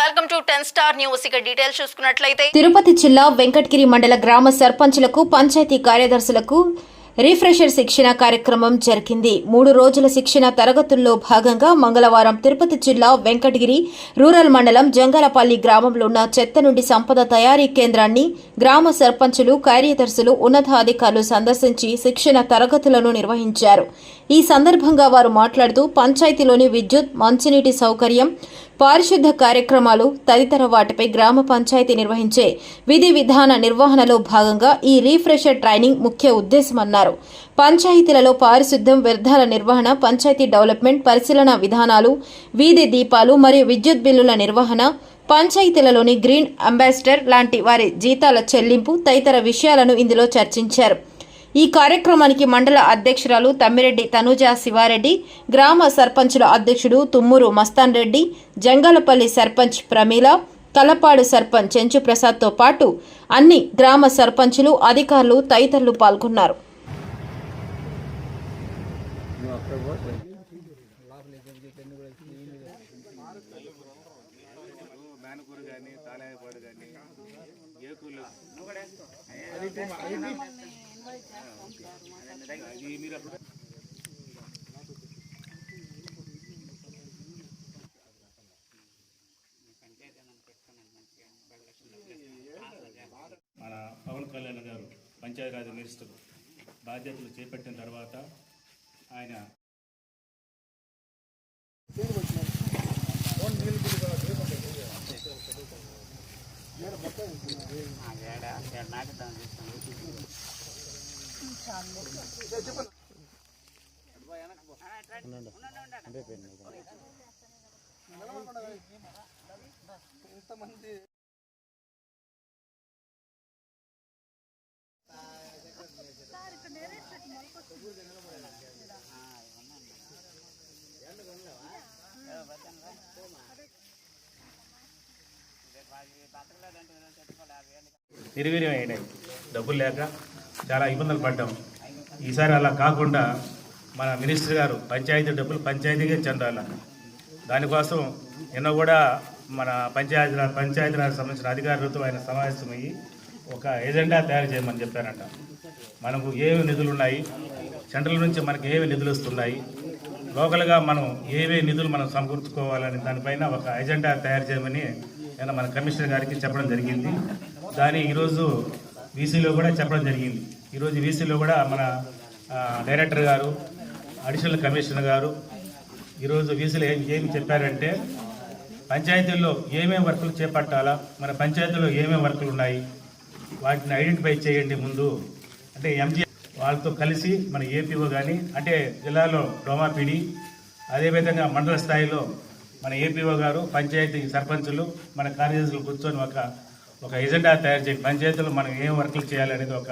Welcome to ten star news. ఇక details చూసుకున్నట్లయితే తిరుపతి జిల్లా వెంకటగిరి మండల గ్రామ సర్పంచులకు పంచాయతీ కార్యదర్శులకు రిఫ్రెషర్ శిక్షణ కార్యక్రమం జరిగింది. మూడు రోజుల శిక్షణ తరగతుల్లో భాగంగా మంగళవారం తిరుపతి జిల్లా వెంకటగిరి రూరల్ మండలం జంగలపల్లి గ్రామంలో ఉన్న చెత్త నుండి సంపద తయారీ కేంద్రాన్ని గ్రామ సర్పంచులు కార్యదర్శులు ఉన్నతాధికారులు సందర్శించి శిక్షణ తరగతులను నిర్వహించారు. ఈ సందర్భంగా వారు మాట్లాడుతూ పంచాయతీలోని విద్యుత్ మంచినీటి సౌకర్యం పారిశుద్ధ కార్యక్రమాలు తదితర వాటిపై గ్రామ పంచాయతీ నిర్వహించే విధి విధాన నిర్వహణలో భాగంగా ఈ రీఫ్రెషర్ ట్రైనింగ్ ముఖ్య ఉద్దేశమన్నారు. పంచాయతీలలో పారిశుద్ధ్యం వ్యర్థాల నిర్వహణ పంచాయతీ డెవలప్మెంట్ పరిశీలన విధానాలు వీధి దీపాలు మరియు విద్యుత్ బిల్లుల నిర్వహణ పంచాయతీలలోని గ్రీన్ అంబాసిడర్ లాంటి వారి జీతాల చెల్లింపు తదితర విషయాలను ఇందులో చర్చించారు. ఈ కార్యక్రమానికి మండల అధ్యక్షురాలు తమ్మిరెడ్డి తనుజా శివారెడ్డి గ్రామ సర్పంచుల అధ్యక్షుడు తుమ్మూరు మస్తాన్ రెడ్డి జంగాలపల్లి సర్పంచ్ ప్రమీల కలపాడు సర్పంచ్ చెంచు ప్రసాద్తో పాటు అన్ని గ్రామ సర్పంచులు అధికారులు తదితరులు పాల్గొన్నారు. కానీ మన పవన్ కళ్యాణ్ గారు పంచాయతీరాజ్ మినిస్టర్ బాధ్యతలు చేపట్టిన తర్వాత ఆయన ఏడా ఏడు నాకుతాను నిర్వీర్యం అయినాయి డబ్బులు లేక చాలా ఇబ్బందులు పడ్డాం. ఈసారి అలా కాకుండా మన మినిస్టర్ గారు పంచాయతీ డబ్బులు పంచాయతీగా చెందాలి దానికోసం నిన్న కూడా మన పంచాయతీ పంచాయతీరాజ్ సంబంధించిన అధికారులతో ఆయన సమావేశమయ్యి ఒక ఎజెండా తయారు చేయమని చెప్పారంట. మనకు ఏమి నిధులు ఉన్నాయి? సెంట్రల్ నుంచి మనకి ఏమి నిధులు వస్తున్నాయి? లోకల్గా మనం ఏవే నిధులు మనం సమకూర్చుకోవాలని దానిపైన ఒక ఎజెండా తయారు చేయమని నేను మన కమిషనర్ గారికి చెప్పడం జరిగింది. దాని ఈరోజు బీసీలో కూడా చెప్పడం జరిగింది. ఈరోజు వీసీలో కూడా మన డైరెక్టర్ గారు అడిషనల్ కమిషనర్ గారు ఈరోజు వీసీలో ఏం ఏమి చెప్పారంటే పంచాయతీల్లో ఏమేమి వర్కులు చేపట్టాలా మన పంచాయతీలో ఏమేమి వర్కులు ఉన్నాయి వాటిని ఐడెంటిఫై చేయండి ముందు. అంటే ఎంజీ వాళ్ళతో కలిసి మన ఏపీఓ కానీ అంటే జిల్లాలో డోమాపీడి అదేవిధంగా మండల స్థాయిలో మన ఏపీఓ గారు పంచాయతీ సర్పంచులు మన కార్యదర్శులు కూర్చొని ఒక ఒక ఎజెండా తయారు చేయండి. పంచాయతీలో మనం ఏం వర్కులు చేయాలనేది ఒక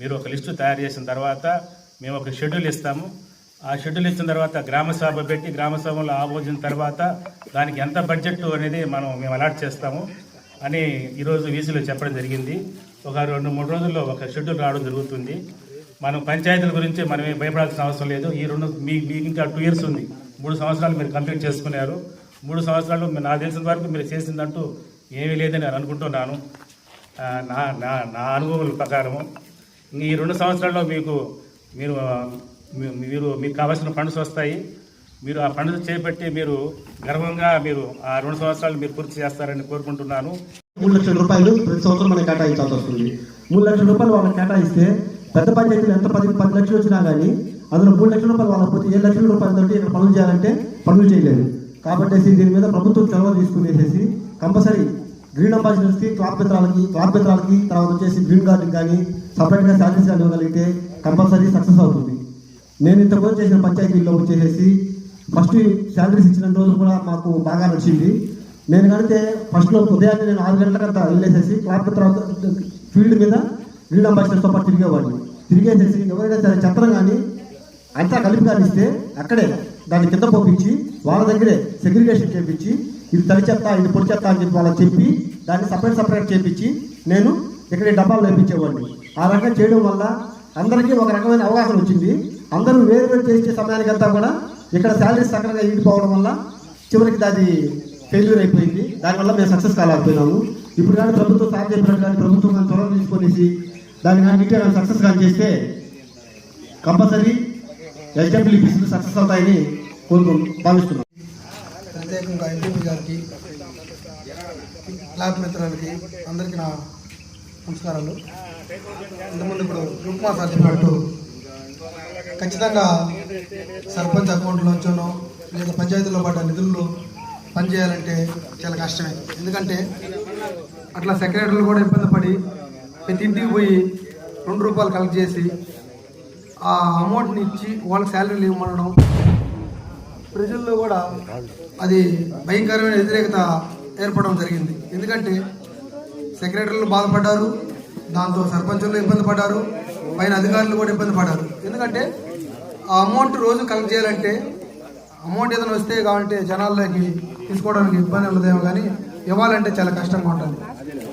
మీరు ఒక లిస్టు తయారు చేసిన తర్వాత మేము ఒక షెడ్యూల్ ఇస్తాము. ఆ షెడ్యూల్ ఇచ్చిన తర్వాత గ్రామ సభ పెట్టి గ్రామ సభలో ఆమోదించిన తర్వాత దానికి ఎంత బడ్జెట్ అనేది మనం మేము అలాట్ చేస్తాము అని ఈరోజు వీసీలో చెప్పడం జరిగింది. ఒక రెండు మూడు రోజుల్లో ఒక షెడ్యూల్ రావడం జరుగుతుంది. మనం పంచాయతీల గురించి మనం భయపడాల్సిన అవసరం లేదు. ఈ రెండు మీ మీకు ఇంకా టూ ఇయర్స్ ఉంది. మూడు సంవత్సరాలు మీరు కంప్లీట్ చేసుకున్నారు. మూడు సంవత్సరాలు నా నాకు తెలిసిన వరకు మీరు చేసిందంటూ ఏమీ లేదని నేను అనుకుంటున్నాను. నా నా నా అనుభవం ప్రకారము. ఈ రెండు సంవత్సరాల్లో మీకు మీరు మీరు మీకు కావాల్సిన ఫండ్స్ వస్తాయి. మీరు ఆ ఫండ్స్ చేపట్టి మీరు గర్వంగా మీరు ఆ రెండు సంవత్సరాలు మీరు పూర్తి చేస్తారని కోరుకుంటున్నాను. మూడు లక్షల రూపాయలు ప్రతి సంవత్సరం మనకి కేటాయించాల్సి వస్తుంది. మూడు లక్షల రూపాయలు వాళ్ళకి కేటాయిస్తే పెద్ద పంచాయతీలు ఎంత పది పది లక్షలు వచ్చినా కానీ అందులో మూడు లక్షల రూపాయలు వాళ్ళకి పోతే ఏడు లక్షల రూపాయలతో ఇక్కడ పనులు చేయాలంటే పనులు చేయలేదు కాబట్టి దీని మీద ప్రభుత్వం చొరవ తీసుకునేసేసి కంపల్సరీ గ్రీన్ అంబాసిడర్స్కి క్లాప్ పత్రాలకి క్లాప్ పత్రాలకి తర్వాత వచ్చేసి గ్రీన్ కార్డుకి కానీ సపరేట్గా శాలరీస్ కానీ ఇవ్వగలిగితే కంపల్సరీ సక్సెస్ అవుతుంది. నేను ఇంతకుముందు చేసిన పంచాయతీల్లో వచ్చేసి ఫస్ట్ శాలరీస్ ఇచ్చిన రోజు కూడా మాకు బాగా నచ్చింది నేను కడితే ఫస్ట్లో ఉదయాన్నే నేను ఆరు గంటలకంతా వెళ్ళేసేసి క్లాప్ తర్వాత ఫీల్డ్ మీద గ్రీన్ అంబాసిడర్తో పాటు తిరిగేవాడిని. తిరిగేసేసి ఎవరైనా సరే చెత్తను కానీ అంతా కలిపి కానిస్తే అక్కడే దాన్ని కింద పంపించి వాళ్ళ దగ్గరే సెగ్రిగేషన్ చేపించి ఇది తడి చెత్త ఇది పొడి చెత్త అని చెప్పి వాళ్ళకి చెప్పి దాన్ని సపరేట్ సపరేట్ చేపించి నేను ఇక్కడ డబ్బాలు వేపించేవాడిని. ఆ రకంగా చేయడం వల్ల అందరికీ ఒక రకమైన అవగాహన వచ్చింది. అందరూ వేరు వేరు చేసే సమయానికంతా కూడా ఇక్కడ శాలరీస్ సక్రంగా ఈడిపోవడం వల్ల చివరికి అది ఫెయిల్యూర్ అయిపోయింది. దానివల్ల మేము సక్సెస్ కాలేకపోయినాము. ఇప్పుడు కానీ ప్రభుత్వం సార్ చెప్పినట్టు కానీ ప్రభుత్వం కానీ త్వరగా తీసుకొనేసి దాన్ని కానీ నీట్గా సక్సెస్ కానీ చేస్తే కంపల్సరీ ఎస్డబ్ల్యూపీసీలు సక్సెస్ అవుతాయని కోరుకు భావిస్తున్నాం. ప్రత్యేకంగా ఎంపీ గారికి ల్యాబ్ మిత్రులకి అందరికీ నా నమస్కారాలు. ఇంతకుముందు ఇప్పుడు రుక్మా సార్ చెప్పినట్టు ఖచ్చితంగా సర్పంచ్ అకౌంట్లోంచోనో లేదా పంచాయతీలో పడ్డ నిధుల్లో పనిచేయాలంటే చాలా కష్టమే. ఎందుకంటే అట్లా సెక్రటరీలు కూడా ఇబ్బంది పడి ప్రతి ఇంటికి పోయి రెండు రూపాయలు కలెక్ట్ చేసి ఆ అమౌంట్ని ఇచ్చి వాళ్ళకి శాలరీలు ఇవ్వమనడం ప్రజల్లో కూడా అది భయంకరమైన వ్యతిరేకత ఏర్పడడం జరిగింది. ఎందుకంటే సెక్రటరీలు బాధపడ్డారు దాంతో సర్పంచులు ఇబ్బంది పడ్డారు పైన అధికారులు కూడా ఇబ్బంది పడ్డారు. ఎందుకంటే ఆ అమౌంట్ రోజు కలెక్ట్ చేయాలంటే అమౌంట్ ఏదైనా వస్తే కావాలంటే జనాల్లోకి తీసుకోవడానికి ఇబ్బంది ఉండదేమో కానీ ఇవ్వాలంటే చాలా కష్టంగా ఉంటుంది.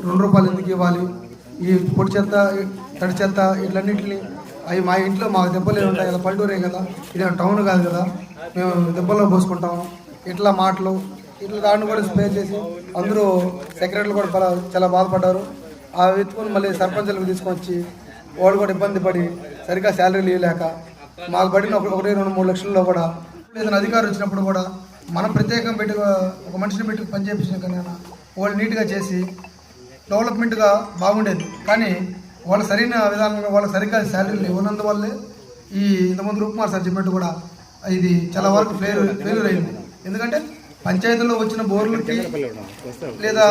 రెండు రూపాయలు ఎందుకు ఇవ్వాలి? ఈ పొడి చెత్త తడి చెత్త ఇట్లన్నింటినీ అవి మా ఇంట్లో మాకు దెబ్బలే ఉంటాయి కదా పల్లెటూరే కదా ఇది టౌన్ కాదు కదా. మేము దెబ్బల్లో పోసుకుంటాము ఇట్లా మాటలు ఇట్లా దాన్ని కూడా స్పేర్ చేసి అందరూ సెక్రటరీలు కూడా చాలా చాలా బాధపడ్డారు. ఆ ఎత్తుకుని మళ్ళీ సర్పంచులకు తీసుకొచ్చి వాళ్ళు కూడా ఇబ్బంది పడి సరిగ్గా శాలరీలు ఇవ్వలేక మాకు పడిన ఒకటి రెండు మూడు లక్షల్లో కూడా ఏదైనా అధికారం వచ్చినప్పుడు కూడా మనం ప్రత్యేకం పెట్టి ఒక మనిషిని పెట్టి పని చేయించిన కన్నా వాళ్ళు నీట్గా చేసి డెవలప్మెంట్గా బాగుండేది. కానీ వాళ్ళు సరైన విధానంగా వాళ్ళు సరిగ్గా శాలరీలు ఇవ్వనందువల్లే ఈ ఇంతకుముందు రూపుమార్ సార్ చెప్పినట్టు కూడా ఇది చాలా వరకు ఫెయిల్ ఫెయిల్యూర్ అయింది. ఎందుకంటే పంచాయతీలో వచ్చిన బోర్లకి లేదా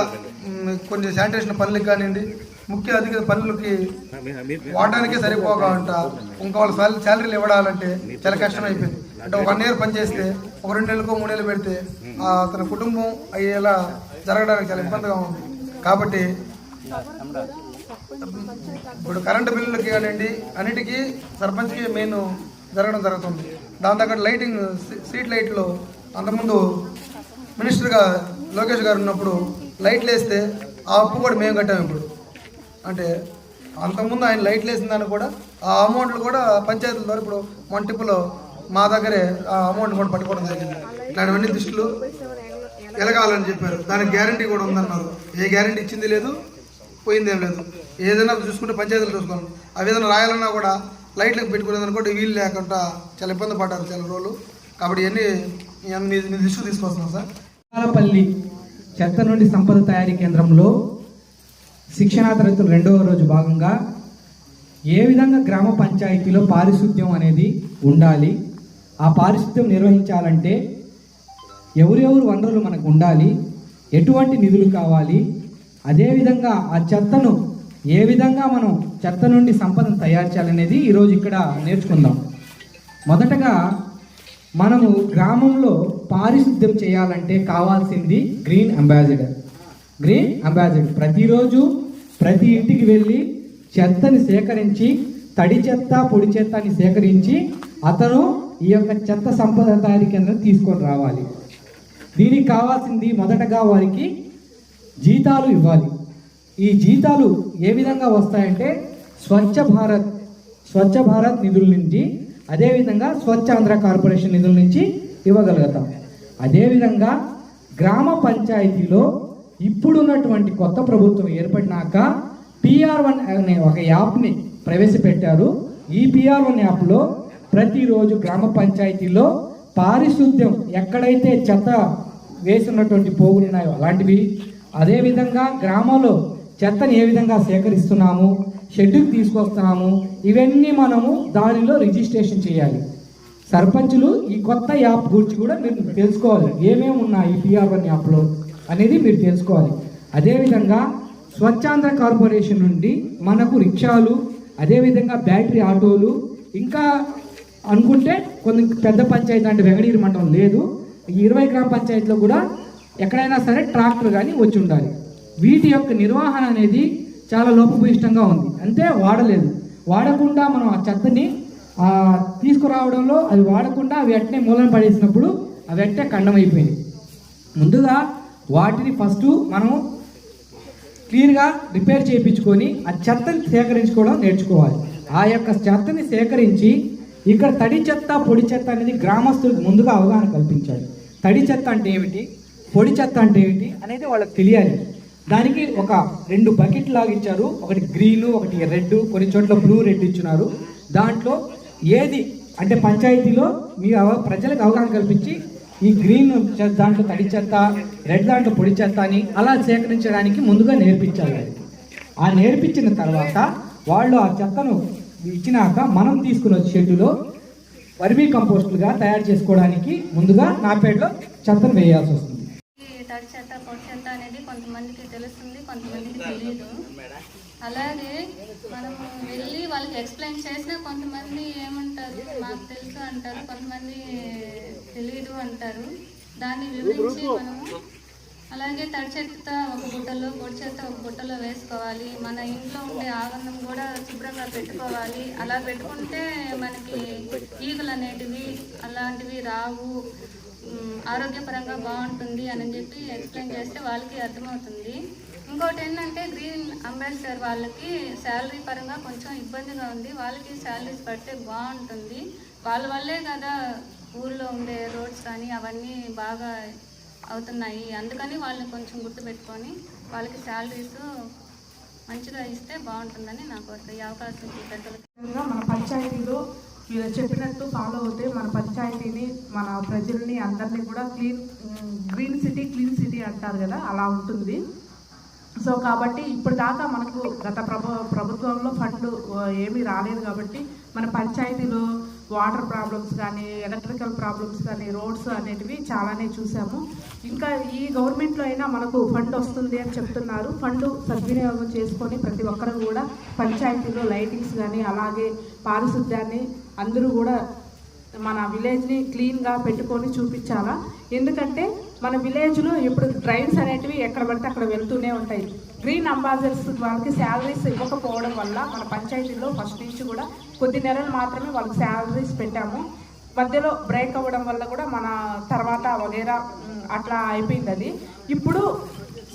కొన్ని శానిటేషన్ పనులకి కానివ్వండి ముఖ్య అధిక పనులకి వాడడానికే సరిపోగా అంట. ఇంకా వాళ్ళ శాల- శాలరీలు ఇవ్వడాలంటే చాలా కష్టం అయిపోయింది. అంటే ఒక వన్ ఇయర్ పని చేస్తే ఒక రెండు నెలలకు మూడు నెలలు పెడితే ఆ అతని కుటుంబం అయ్యేలా జరగడానికి చాలా ఇబ్బందిగా ఉంది. కాబట్టి ఇప్పుడు కరెంటు బిల్లులకి కానివ్వండి అన్నిటికీ సర్పంచ్కి మెయిన్ జరగడం జరుగుతుంది. దాని దగ్గర లైటింగ్ స్ట్రీట్ లైట్లు అంతకుముందు మినిస్టర్గా లోకేష్ గారు ఉన్నప్పుడు లైట్లు వేస్తే ఆ అప్పు కూడా మేము కట్టాము ఇప్పుడు. అంటే అంతకుముందు ఆయన లైట్లు వేసిన దాన్ని కూడా ఆ అమౌంట్లు కూడా పంచాయతీల ద్వారా ఇప్పుడు మంటిపులో మా దగ్గరే ఆ అమౌంట్ కూడా పట్టుకోవడం జరిగింది. ఇట్లాంటివన్నీ దృష్టిలు ఎలగాలని చెప్పారు. దానికి గ్యారంటీ కూడా ఉందన్నారు. ఏ గ్యారంటీ ఇచ్చింది లేదు పోయిందేం లేదు. ఏదైనా చూసుకుంటే పంచాయతీలు చూసుకోవాలి. అవి ఏదైనా రాయాలన్నా కూడా లైట్లకు పెట్టుకునేది అనుకోండి వీలు లేకుండా చాలా ఇబ్బంది పడ్డారు చాలా రోజులు. కాబట్టి ఇవన్నీ మీ దృష్టి తీసుకొస్తున్నాం సార్. కాలపల్లి చెత్త నుండి సంపద తయారీ కేంద్రంలో శిక్షణా తరగతులు రెండవ రోజు భాగంగా ఏ విధంగా గ్రామ పంచాయతీలో పారిశుద్ధ్యం అనేది ఉండాలి? ఆ పారిశుద్ధ్యం నిర్వహించాలంటే ఎవరెవరు వనరులు మనకు ఉండాలి? ఎటువంటి నిధులు కావాలి? అదేవిధంగా ఆ చెత్తను ఏ విధంగా మనం చెత్త నుండి సంపదను తయారు చేయాలనేది ఈరోజు ఇక్కడ నేర్చుకుందాం. మొదటగా మనము గ్రామంలో పారిశుద్ధ్యం చేయాలంటే కావాల్సింది గ్రీన్ అంబాసిడర్. Green ambassador. ప్రతిరోజు ప్రతి ఇంటికి వెళ్ళి చెత్తని సేకరించి తడి చెత్త పొడి చెత్తని సేకరించి అతను ఈ యొక్క చెత్త సంపద తయారీ కేంద్రం తీసుకొని రావాలి. దీనికి కావాల్సింది మొదటగా వారికి జీతాలు ఇవ్వాలి. ఈ జీతాలు ఏ విధంగా వస్తాయంటే స్వచ్ఛ భారత్ స్వచ్ఛ భారత్ నిధుల నుంచి అదేవిధంగా స్వచ్ఛ ఆంధ్ర కార్పొరేషన్ నిధుల నుంచి ఇవ్వగలుగుతాం. అదేవిధంగా గ్రామ పంచాయతీలో ఇప్పుడున్నటువంటి కొత్త ప్రభుత్వం ఏర్పడినాక పిఆర్ వన్ అనే ఒక యాప్ని ప్రవేశపెట్టారు. ఈ పిఆర్ వన్ యాప్లో ప్రతిరోజు గ్రామ పంచాయతీలో పారిశుద్ధ్యం ఎక్కడైతే చెత్త వేసినటువంటి పోగులు ఉన్నాయో అలాంటివి అదేవిధంగా గ్రామంలో చెత్తని ఏ విధంగా సేకరిస్తున్నాము షెడ్యూల్ తీసుకొస్తున్నాము ఇవన్నీ మనము దానిలో రిజిస్ట్రేషన్ చేయాలి. సర్పంచులు ఈ కొత్త యాప్ గురించి కూడా మీరు తెలుసుకోవాలి. ఏమేమి ఉన్నాయి ఈ పిఆర్ వన్ యాప్లో అనేది మీరు తెలుసుకోవాలి. అదేవిధంగా స్వచ్ఛాంధ్ర కార్పొరేషన్ నుండి మనకు రిక్షాలు అదేవిధంగా బ్యాటరీ ఆటోలు ఇంకా అనుకుంటే కొన్ని పెద్ద పంచాయతీ అంటే వెంగళగిరి మండలం లేదు. ఇరవై గ్రామ పంచాయతీలో కూడా ఎక్కడైనా సరే ట్రాక్టర్ కానీ వచ్చి ఉండాలి. వీటి యొక్క నిర్వహణ అనేది చాలా లోపభూయిష్టంగా ఉంది. అంటే వాడలేదు. వాడకుండా మనం ఆ చెత్తని తీసుకురావడంలో అది వాడకుండా అవి వెంటనే మూలన పడేసినప్పుడు అవి అట్టే ఖండమైపోయింది ముందుగా వాటిని ఫస్ట్ మనం క్లీన్గా రిపేర్ చేయించుకొని ఆ చెత్తని సేకరించుకోవడం నేర్చుకోవాలి. ఆ యొక్క చెత్తని సేకరించి ఇక్కడ తడి చెత్త పొడి చెత్త అనేది గ్రామస్తులకు ముందుగా అవగాహన కల్పించాలి. తడి చెత్త అంటే ఏమిటి? పొడి చెత్త అంటే ఏమిటి? అనేది వాళ్ళకి తెలియాలి. దానికి ఒక రెండు బకెట్ లాగా ఇచ్చారు. ఒకటి గ్రీన్ ఒకటి రెడ్ కొన్ని చోట్ల బ్లూ రెడ్ ఇచ్చినారు దాంట్లో ఏది అంటే పంచాయతీలో మీ ప్రజలకు అవగాహన కల్పించి ఈ గ్రీన్ దాంట్లో తడి చెత్త రెడ్ దాంట్లో పొడి చెత్త అని అలా సేకరించడానికి ముందుగా నేర్పించాలి ఆ నేర్పించిన తర్వాత వాళ్ళు ఆ చెత్తను ఇచ్చినాక మనం తీసుకున్న వచ్చే షెడ్యూలో వర్మీ కంపోస్టులుగా తయారు చేసుకోవడానికి ముందుగా నాపేటలో చెత్తను వేయాల్సి వస్తుంది ఈ తడి చెత్త పొడి చెత్త అనేది కొంతమందికి తెలుస్తుంది కొంతమందికి తెలియదు అలాగే మనము వెళ్ళి వాళ్ళకి ఎక్స్ప్లెయిన్ చేసినా కొంతమంది ఏమంటారు మాకు తెలుసు అంటారు కొంతమంది తెలియదు అంటారు. దాన్ని వివరించి మనము అలాగే తడి చెత్త ఒక బుట్టలో పొడి చెత్త ఒక బుట్టలో వేసుకోవాలి. మన ఇంట్లో ఉండే ఆవరణం కూడా శుభ్రంగా పెట్టుకోవాలి. అలా పెట్టుకుంటే మనకి ఈగలు అనేటివి అలాంటివి రావు. ఆరోగ్యపరంగా బాగుంటుంది అని చెప్పి ఎక్స్ప్లెయిన్ చేస్తే వాళ్ళకి అర్థమవుతుంది. ఇంకోటి ఏంటంటే గ్రీన్ అంబాసిడర్ వాళ్ళకి శాలరీ పరంగా కొంచెం ఇబ్బందిగా ఉంది. వాళ్ళకి శాలరీస్ పడితే బాగుంటుంది. వాళ్ళ వల్లే కదా ఊర్లో ఉండే రోడ్స్ కానీ అవన్నీ బాగా అవుతున్నాయి. అందుకని వాళ్ళని కొంచెం గుర్తుపెట్టుకొని వాళ్ళకి శాలరీస్ మంచిగా ఇస్తే బాగుంటుందని నాకు ఈ అవకాశం ఇచ్చిన మన పంచాయతీలో వీళ్ళు చెప్పినట్టు ఫాలో అవుతే మన పంచాయతీని మన ప్రజల్ని అందరినీ కూడా clean green city clean city అంటారు కదా అలా ఉంటుంది. సో కాబట్టి ఇప్పుడు దాకా మనకు గత ప్రభు ప్రభుత్వంలో ఫండ్ ఏమీ రాలేదు కాబట్టి మన పంచాయతీలో వాటర్ ప్రాబ్లమ్స్ కానీ ఎలక్ట్రికల్ ప్రాబ్లమ్స్ కానీ రోడ్స్ అనేటివి చాలానే చూసాము. ఇంకా ఈ గవర్నమెంట్లో అయినా మనకు ఫండ్ వస్తుంది అని చెప్తున్నారు. ఫండ్ సద్వినియోగం చేసుకొని ప్రతి ఒక్కరు కూడా పంచాయతీలో లైటింగ్స్ కానీ అలాగే పారిశుద్ధ్యాన్ని అందరూ కూడా మన విలేజ్ని క్లీన్గా పెట్టుకొని చూపించాలా? ఎందుకంటే మన విలేజ్లో ఇప్పుడు డ్రైన్స్ అనేటివి ఎక్కడ పడితే అక్కడ వెళ్తూనే ఉంటాయి. గ్రీన్ అంబాసిడర్స్ వాళ్ళకి శాలరీస్ ఇవ్వకపోవడం వల్ల మన పంచాయతీలో ఫస్ట్ నుంచి కూడా కొద్ది నెలలు మాత్రమే వాళ్ళకి శాలరీస్ పెట్టాము. మధ్యలో బ్రేక్ అవ్వడం వల్ల కూడా మన తర్వాత వగేరా అట్లా అయిపోయింది అది. ఇప్పుడు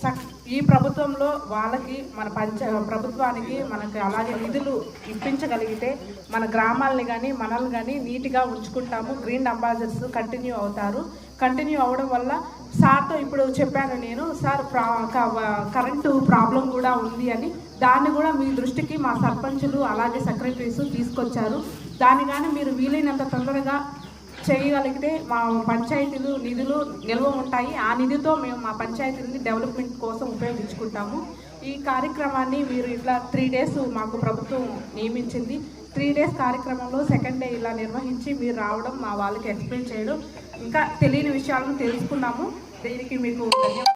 సక్- ఈ ప్రభుత్వంలో వాళ్ళకి మన పంచ ప్రభుత్వానికి మనకి అలాగే నిధులు ఇప్పించగలిగితే మన గ్రామాలని కానీ మనల్ని కానీ నీట్గా ఉంచుకుంటాము. గ్రీన్ అంబాసిడర్స్ కంటిన్యూ అవుతారు. కంటిన్యూ అవ్వడం వల్ల సార్తో ఇప్పుడు చెప్పాను నేను సార్ ప్రా క- కరెంటు ప్రాబ్లం కూడా ఉంది అని. దాన్ని కూడా మీ దృష్టికి మా సర్పంచులు అలాగే సెక్రటరీస్ తీసుకొచ్చారు. దాన్ని కానీ మీరు వీలైనంత తొందరగా చేయగలిగితే మా పంచాయతీలు నిధులు నిల్వ ఉంటాయి. ఆ నిధితో మేము మా పంచాయతీని డెవలప్మెంట్ కోసం ఉపయోగించుకుంటాము. ఈ కార్యక్రమాన్ని మీరు ఇట్లా త్రీ డేస్ మాకు ప్రభుత్వం నియమించింది. త్రీ డేస్ కార్యక్రమంలో సెకండ్ డే ఇలా నిర్వహించి మీరు రావడం మా వాళ్ళకి ఎక్స్ప్లెయిన్ చేయడం. ఇంకా తెలియని విషయాలను తెలుసుకున్నాము. దీనికి మీకు ధన్యవాదాలు.